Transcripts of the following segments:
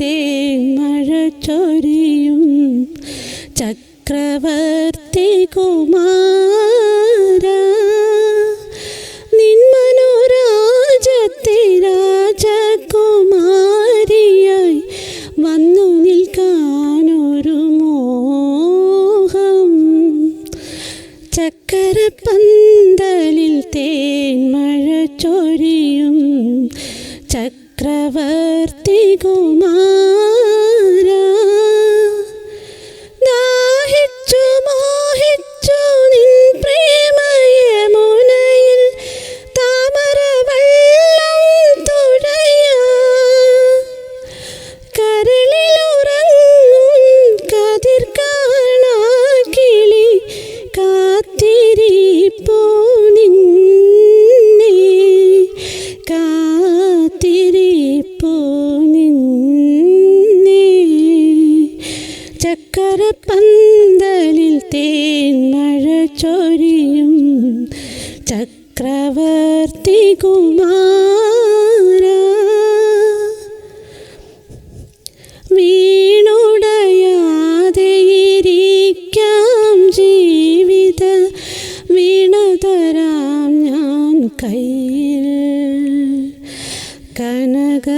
തേന്മഴ ചൊരിയും ചക്രവർത്തി ചക്രവർത്തി ചക്രവർത്തി കുമാര വീണുടയാതെയിരിക്കാം ജീവിത വീണതരാം ഞാൻ കയ്യിൽ. കനകസ്മരണകൾ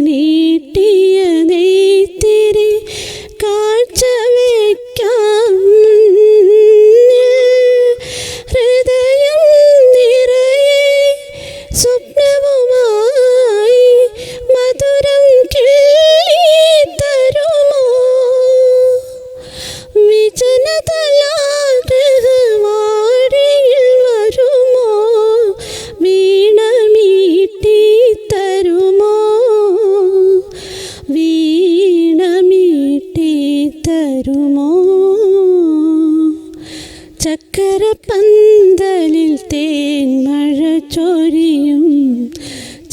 നീട്ടിയ ചക്കരപ്പന്തലിൽ മഴ ചൊരിയും.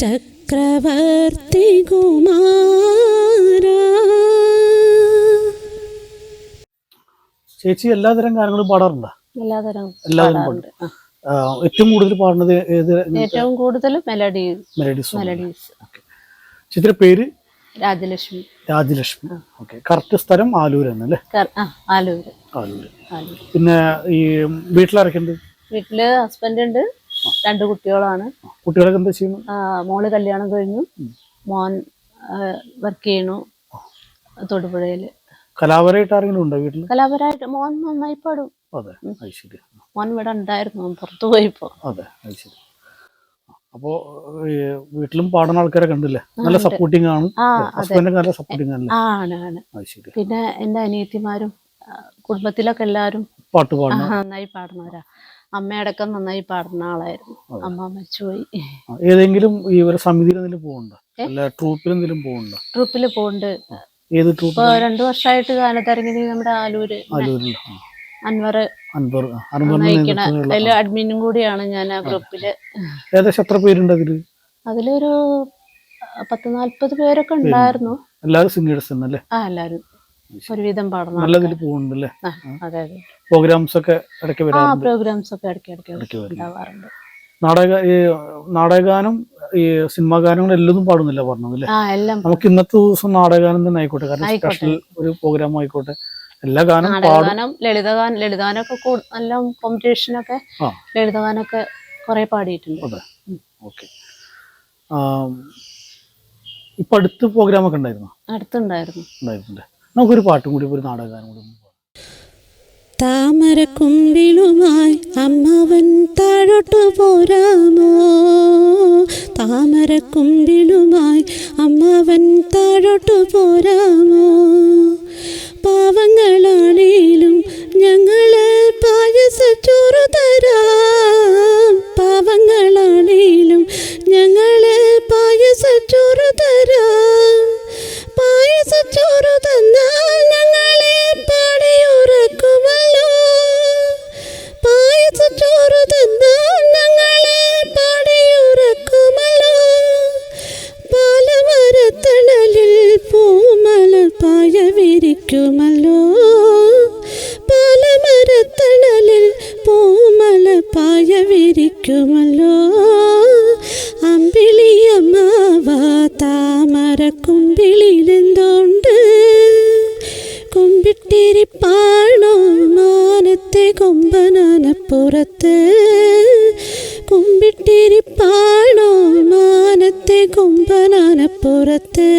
ചക്രവർത്തി കുമാര. ചേച്ചി എല്ലാതരം ഗാനങ്ങളും പാടാറുണ്ടോ? എല്ലാതരം എല്ലാതരം ഏറ്റവും കൂടുതൽ പാടുന്നത് ഏത്? ഏറ്റവും കൂടുതൽ മെലഡി മെലഡീസ് മെലഡീസ് ചേച്ചിയുടെ പേര്? രാജലക്ഷ്മി. രാജലക്ഷ്മി. ഓക്കെ കറക്റ്റ് സ്ഥലം ആലൂർ എന്നല്ലേ കർ- ആ ആലൂര്. ആലൂര്. ആലൂര്. പിന്നെ ഈ വീട്ടിലാരൊക്കെയുണ്ട് വീട്ടിൽ ഹസ്ബൻഡ് ഉണ്ട്. രണ്ട് കുട്ടികളാണ്. കുട്ടികളൊക്കെ എന്താ ചെയ്യുന്നു? മോൾ കല്യാണം കഴിഞ്ഞു. മോൻ വർക്ക് ചെയ്യണു തൊടുപുഴയിൽ. കലാപരമായിട്ട് ആരെങ്കിലും ഉണ്ടോ വീട്ടിൽ കലാപരമായിട്ട് മോൻ നന്നായി പാടും. അതെ. മോൻ ഇവിടെ ഉണ്ടായിരുന്നു. പുറത്തു പോയിപ്പോ. അത് ശരി. അപ്പോ വീട്ടിലും പാടുന്ന ആൾക്കാരൊക്കെ കണ്ടില്ലേ? നല്ല സപ്പോർട്ടിങ് ആണ്. നല്ല സപ്പോർട്ടിങ് ആ ആണ് ആണ്. പിന്നെ എന്റെ അനിയത്തിമാരും കുടുംബത്തിലൊക്കെ എല്ലാരും പാട്ട് പാടുന്ന നന്നായി പാടുന്നവരാ. അമ്മയടക്കം നന്നായി പാടുന്ന ആളായിരുന്നു. അമ്മ മരിച്ചുപോയി. ഏതെങ്കിലും ഈ ഒരു സമിതിയിൽ എന്തെങ്കിലും പോകുന്നുണ്ടോ അല്ല ട്രൂപ്പിൽ എന്തെങ്കിലും പോകുന്നുണ്ടോ ട്രൂപ്പിൽ പോകുന്നുണ്ട് ഏത് ട്രൂപ്പ്? ഇപ്പൊ രണ്ടു വർഷമായിട്ട് ഗാനത്തിറങ്ങി നമ്മുടെ ആലൂര്. ആലൂരിൽ അൻവർ അൻപറിന്റെ നയിക്കണ അതിൽ അഡ്മിനും കൂടിയാണ് ഞാൻ ആ ഗ്രൂപ്പിൽ ഏകദേശം എത്ര പേരുണ്ട് അതിൽ? അതിലൊരു പത്ത് നാല്പത് പേരൊക്കെ ഉണ്ടായിരുന്നു. എല്ലാവരും സിംഗേഴ്സ് അല്ലേ ആ എല്ലാരും ഒരുവിധം പാടുന്നു നല്ല ഇതിൽ പോകുന്നുണ്ടല്ലേ അതെ അതെ. പ്രോഗ്രാംസ് ഒക്കെ ഇടയ്ക്ക് ആ പ്രോഗ്രാംസ് ഒക്കെ ഇടയ്ക്ക് ഇടയ്ക്ക് ഉണ്ടാവാറുണ്ട്. നാടക ഈ നാടകഗാനം ഈ സിനിമാ ഗാനങ്ങൾ എല്ലതും പാടുന്നില്ല പറഞ്ഞു അല്ലേ? നമുക്ക് ഇന്നത്തെ ദിവസം നാടകഗാനം തന്നെ ആയിക്കോട്ടെ. കാരണം സ്പെഷ്യൽ ഒരു പ്രോഗ്രാം ആയിക്കോട്ടെ. എല്ലാ ഗാനം പാടും. നാടകഗാനം ലളിതഗാനം ലളിതഗാനൊക്കെ കൂ- നല്ല കോമ്പറ്റീഷനൊക്കെ ആ. ലളിതഗാനൊക്കെ കുറെ പാടിയിട്ടുണ്ട്. അതെ. ഓക്കെ. ഇപ്പൊ അടുത്ത് പ്രോഗ്രാം ഒക്കെ ഉണ്ടായിരുന്നു? അടുത്തുണ്ടായിരുന്നു. ഉണ്ടായിരുന്നില്ലേ നമുക്കൊരു പാട്ടും കൂടി ഒരു നാടകഗാനം കൂടി ഒന്ന് പാടാം. താമരക്കുമ്പിളുമായി അമ്മവൻ താഴോട്ടു പോരാമോ? താമരക്കുമ്പിളുമായി അമ്മവൻ താഴോട്ടു പോരാമോ? പാവങ്ങളാണേലും ഞങ്ങളെ പായസച്ചോറ് കൊമ്പിളിലെന്തോണ്ട് കൊമ്പിട്ടിരിപ്പാണോ മാനത്തെ കൊമ്പനാനപ്പുറത്ത് കൊമ്പിട്ടിരിപ്പാണോ മാനത്തെ കൊമ്പനാനപ്പുറത്ത്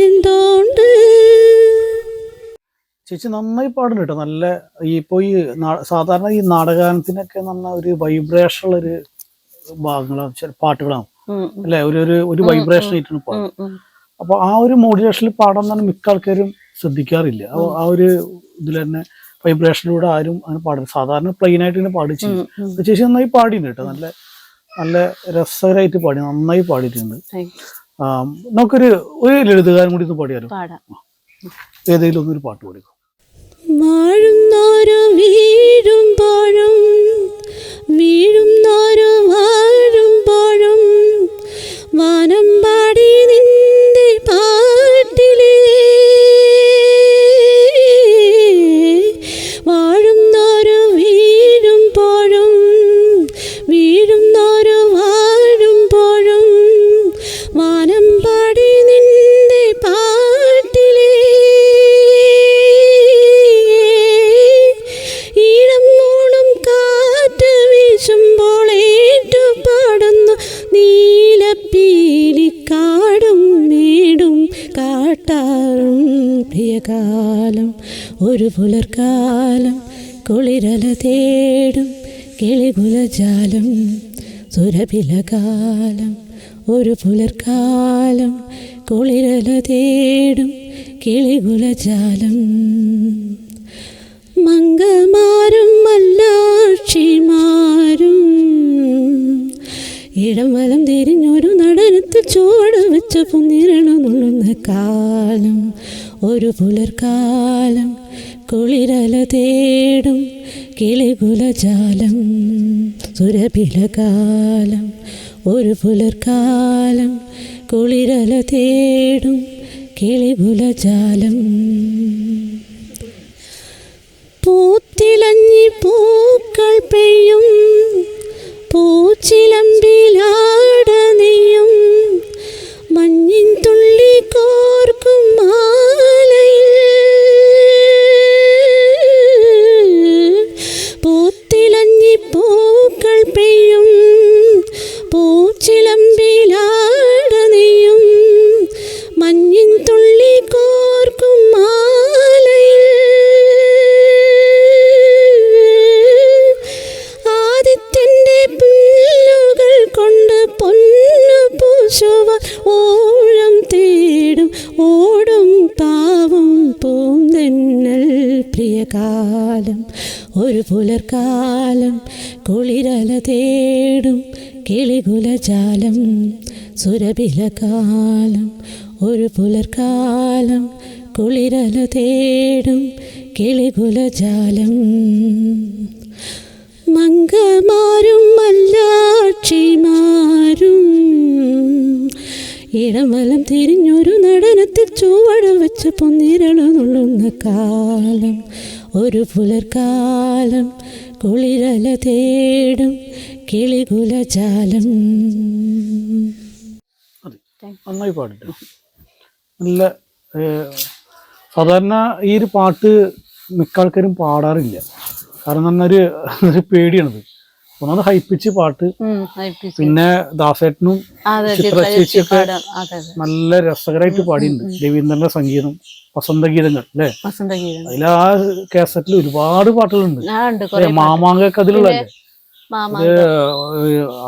എന്തോണ്ട് ചേച്ചി നന്നായി പാടും കേട്ടോ നല്ല ഈ ഇപ്പോൾ ഈ സാധാരണ ഈ നാടകാനത്തിനൊക്കെ നന്ന ഒരു വൈബ്രേഷൻ ഉള്ളൊരു ഒരു ഭാഗങ്ങളാണ് ചില പാട്ടുകളാവും. അല്ലെ? ഒരു ഒരു ഒരു വൈബ്രേഷൻ ആയിട്ടാണ് ഉം. അപ്പൊ ആ ഒരു മോഡുലേഷനിൽ പാടാൻ തന്നെ മിക്ക ആൾക്കാരും ശ്രദ്ധിക്കാറില്ല. ആ- ആ ഒരു ഇതിൽ തന്നെ വൈബ്രേഷനിലൂടെ ആരും അങ്ങനെ പാടില്ല. സാധാരണ പ്ലെയിൻ ആയിട്ട് ഇങ്ങനെ പാടി ചെയ്യും. ചേച്ചി നന്നായി പാടിയിട്ടുണ്ട് കേട്ടോ. നല്ല നല്ല രസകരമായിട്ട് പാടി നന്നായി പാടിയിട്ടുണ്ട്. നമുക്കൊരു ഒരു ലളിതകാരം കൂടി ഒന്ന് പാടിയാലോ? ഏതെങ്കിലും ഒന്നൊരു പാട്ട് പാടിക്കോ. പ്രിയകാലം ഒരു പുലർക്കാലം കുളിരല തേടും കിളികുലജാലം സുരഭിലകാലം ഒരു പുലർക്കാലം കുളിരല തേടും കിളികുലജാലം മംഗമാരും മല്ലാക്ഷിമാരും ഇടം വലം തിരിഞ്ഞൊരു നടനത്ത് ചുവട് വെച്ച പുന്നിരണമുള്ള കാലം ഒരു പുലർക്കാലം കുളിരല തേടും കിളികുലജാലം സുരഭിലകാലം ഒരു പുലർക്കാലം കുളിരല തേടും കിളികുലജാലം പൂത്തിലഞ്ഞി പൂക്കൾ പെയ്യും പൂച്ചിലമ്പിലാട മഞ്ഞിൻ തുള്ളി പുലർക്കാലം കുളിരല തേടും കിളികുലജാലം സുരഭിലകാലം ഒരു പുലർക്കാലം കുളിരല തേടും കിളികുലജാലം. മംഗമാരും മല്ലാക്ഷിമാരും ഇടമലം തിരിഞ്ഞൊരു നടനത്തിൽ ചുവട് വെച്ച് പൊന്നിരളുന്നുള്ളുന്ന കാലം ഒരു പുലർക്കാലം കുളിരല തേടും കിളികുലജാലം നന്നായി പാടിട്ടു. നല്ല സാധാരണ ഈ ഒരു പാട്ട് മിക്ക ആൾക്കാരും പാടാറില്ല. കാരണം നന്നൊരു ഒരു പേടിയാണത്. ഒന്നാമത് ഹൈപ്പിച്ച് പാട്ട്. പിന്നെ ദാസേട്ടനും ചിത്ര ചേച്ചിയൊക്കെ നല്ല രസകരമായിട്ട് പാടിയിട്ടുണ്ട്. രവീന്ദ്രന്റെ സംഗീതം. വസന്തഗീതങ്ങൾ അല്ലേ? വസന്തഗീതം അതിൽ ആ കാസറ്റിൽ ഒരുപാട് പാട്ടുകളുണ്ട്. മാമാങ്ക. ഇത്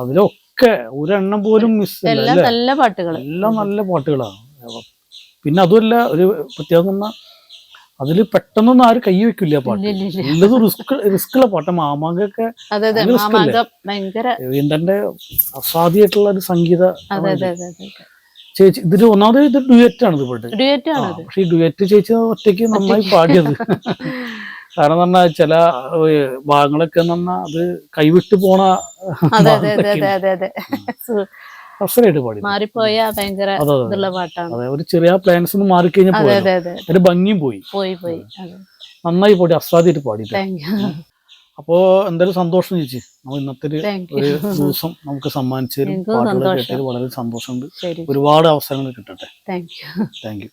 അതിലൊക്കെ ഒരെണ്ണം പോലും മിസ് എല്ലാം നല്ല പാട്ടുകൾ. എല്ലാം നല്ല പാട്ടുകളാണ്. പിന്നെ അതുമല്ല ഒരു പ്രത്യേകം അതിൽ പെട്ടെന്നൊന്നും ആരും കൈ വെക്കില്ല പാട്ട്. നല്ലത്. റിസ്ക് റിസ്ക്കുള്ള പാട്ട്. മാമാങ്കൊക്കെ ഭയങ്കര അസാധ്യമായിട്ടുള്ള ഒരു സംഗീത ചേച്ചി ഇതിൽ ഒന്നാമത് ഇത് ഡുയറ്റ് ആണ് ഇത് ഡുയറ്റ് ആണ് പക്ഷേ ഈ ഡുയറ്റ് ചേച്ചി ഒറ്റയ്ക്ക് നന്നായി പാടിയത്. കാരണം പറഞ്ഞാൽ ചില ഭാഗങ്ങളൊക്കെ നന്നാ പറഞ്ഞാൽ അത് കൈവിട്ട് പോണ പാടി മാറിപ്പോയ ഭയങ്കര പാട്ടാണ്. അതെ ഒരു ചെറിയ പ്ലാൻസ് ഒന്ന് മാറിക്കഴിഞ്ഞാൽ അതിന്റെ ഭംഗിയും പോയി. പോയി പോയി നന്നായി പാടി അസ്വാദിയിട്ട് പാടി അപ്പോൾ എന്തായാലും സന്തോഷം ചേച്ചി. നമ്മൾ ഇന്നത്തെ ഒരു ദിവസം നമുക്ക് സമ്മാനിച്ചതിലും പാട്ടുകൾ. കേട്ടതിൽ വളരെ സന്തോഷമുണ്ട്. ഒരുപാട് അവസരങ്ങൾ കിട്ടട്ടെ. Thank you